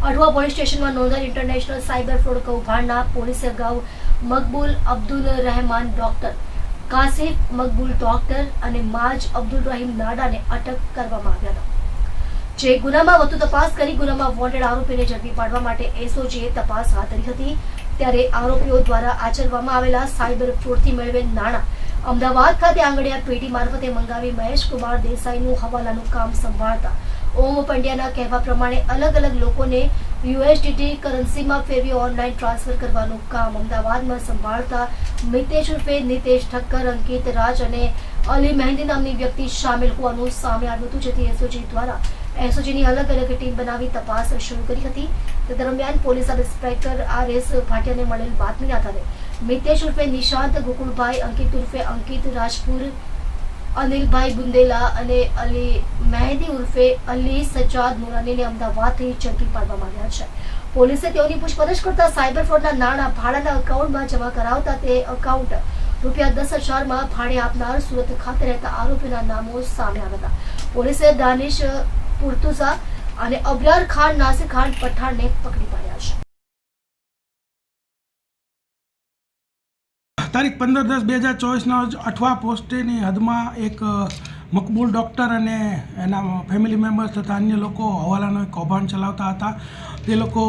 Athwa police સ્ટેશનમાં નોંધાયેલ international cyber fraud કૌભાંડના પોલીસે અગાઉ મકબૂલ અબ્દુલ રહેમાન ડોક્ટર કાસિફ મકબૂલ ડોક્ટર અને માજ અબ્દુલ રહીમ નાડાને અટક કરવામાં આવ્યા હતા. જે ગુનામાં વધુ તપાસ કરી ગુનામાં વોન્ટેડ આરોપીને ઝડપી પાડવા માટે એસઓજીએ તપાસ હાથ ધરી હતી. ત્યારે આરોપીઓ દ્વારા આચરવામાં આવેલા સાયબર ફ્રોડથી મેળવેલ નાણાં અમદાવાદ ખાતે આંગડિયા પેઢી મારફતે મંગાવી મહેશ કુમાર દેસાઈનું હવાલાનું કામ સંભાળતા ઓમ પંડ્યાના કહેવા પ્રમાણે અલગ અલગ લોકોને યુએસડીટી કરન્સીમાં ફેરવી ઓનલાઈન ટ્રાન્સફર કરવાનું કામ અમદાવાદમાં સંભાળતા મિતેશ રૂપે નિતેશ ઠક્કર, અંકિત રાજ અને અલી મહેંદી નામની વ્યક્તિ સામેલ હોવાનું સામે આવ્યું હતું, જેથી એસઓજી દ્વારા એસઓજીની અલગ અલગ ટીમ બનાવી તપાસ શરૂ કરી હતી. તે દરમિયાન police sub inspector R S ભાટિયાને મળેલ બાતમી આધારે મિતેશ ઉર્ફે નિશાંત ગોકુળભાઈ, અંકિત ઉર્ફે અંકિત રાજપુર અનિલભાઈ બુંદેલા અને અલી મહેદી ઉર્ફે અલી સજાદ મોરાનીને અમદાવાદથી ઝડપી પાડવામાં આવ્યા છે. પોલીસે તેઓની પૂછપરછ કરતા સાયબર ફ્રોડના નાણાં ભાડાના એકાઉન્ટમાં જમા કરાવતા તે એકાઉન્ટ રૂપિયા દસ હજારમાં ભાડે આપનાર સુરત ખાતે રહેતા આરોપીના નામો સામે આવ્યા હતા. પોલીસે દાનિશ પુર્તુઝા અને અબ્રાર ખાન, નાસિર ખાન પઠાણને પકડી પાડ્યા છે. તારીખ પંદર દસ બે હજાર ચોવીસના અઠવા પોસ્ટેની હદમાં એક મકબૂલ ડૉક્ટર અને એના ફેમિલી મેમ્બર્સ તથા અન્ય લોકો હવાલાનો એક કૌભાંડ ચલાવતા હતા. તે લોકો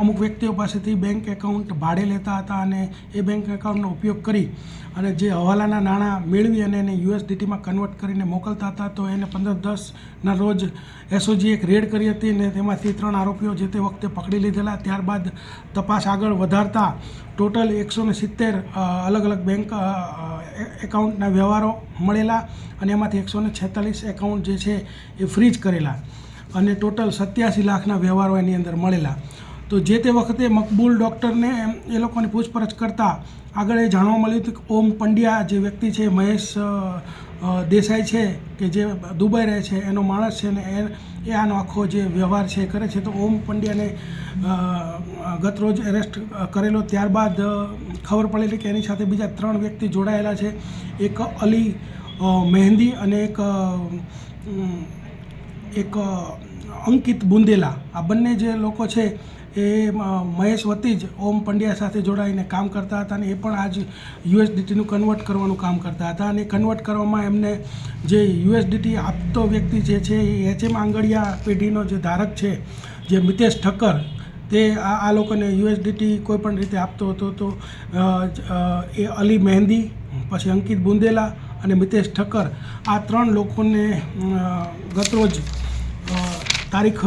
અમુક વ્યક્તિઓ પાસેથી બેંક એકાઉન્ટ ભાડે લેતા હતા અને એ બેંક એકાઉન્ટનો ઉપયોગ કરી અને જે હવાલાના નાણાં મેળવી અને એને યુએસડીટીમાં કન્વર્ટ કરીને મોકલતા હતા, તો એને પંદર દસના રોજ એસઓજી એક રેડ કરી હતી અને તેમાંથી ત્રણ આરોપીઓ જે તે વખતે પકડી લીધેલા. ત્યારબાદ તપાસ આગળ વધારતા ટોટલ એકસો સિત્તેર અલગ અલગ બેંક એકાઉન્ટના વ્યવહારો મળેલા અને એમાંથી એકસો ને છેતાલીસ એકાઉન્ટ જે છે એ ફ્રીજ કરેલા અને ટોટલ સત્યાસી લાખના વ્યવહારો એની અંદર મળેલા. તો જે તે વખતે મકબૂલ ડૉક્ટરને એ લોકોની પૂછપરછ કરતાં આગળ એ જાણવા મળ્યું હતું કે ઓમ પંડ્યા જે વ્યક્તિ છે, મહેશ દેસાઈ છે કે જે દુબઈ રહે છે, એનો માણસ છે ને એ આનો આખો જે વ્યવહાર છે કરે છે. તો ઓમ પંડ્યાને ગતરોજ ગત રોજ એરેસ્ટ કરેલો. ત્યારબાદ ખબર પડેલી કે એની સાથે બીજા ત્રણ વ્યક્તિ જોડાયેલા છે. એક અલી મહેંદી અને એક એક અંકિત બુંદેલા. આ બંને જે લોકો છે એ મહેશ વતી જ ઓમ પંડ્યા સાથે જોડાઈને કામ કરતા હતા અને એ પણ આજ યુએસડીટીનું કન્વર્ટ કરવાનું કામ કરતા હતા અને કન્વર્ટ કરવામાં એમને જે યુએસડીટી આપતો વ્યક્તિ જે છે એ એચએમ આંગળિયા પેઢીનો જે ધારક છે, જે મિતેશ ઠક્કર, તે આ આ લોકોને યુએસડીટી કોઈ પણ રીતે આપતો હતો તો એ અલી મહેંદી, પછી અંકિત બુંદેલા અને મિતેશ ઠક્કર, આ ત્રણ લોકોને ગતરોજ તારીખ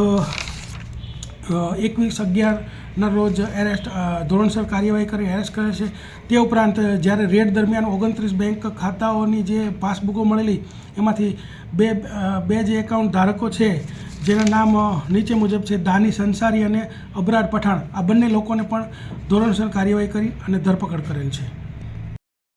એકવીસ અગિયારના રોજ એરેસ્ટ ધોરણસર કાર્યવાહી કરી એરેસ્ટ કરે છે. તે ઉપરાંત જ્યારે રેડ દરમિયાન ઓગણત્રીસ બેંક ખાતાઓની જે પાસબુકો મળેલી, એમાંથી બે બે જે એકાઉન્ટ ધારકો છે, જેના નામ નીચે મુજબ છે, દાની સંસારી અને અબરાર પઠાણ. આ બંને લોકોને પણ ધોરણસર કાર્યવાહી કરી અને ધરપકડ કરેલ છે.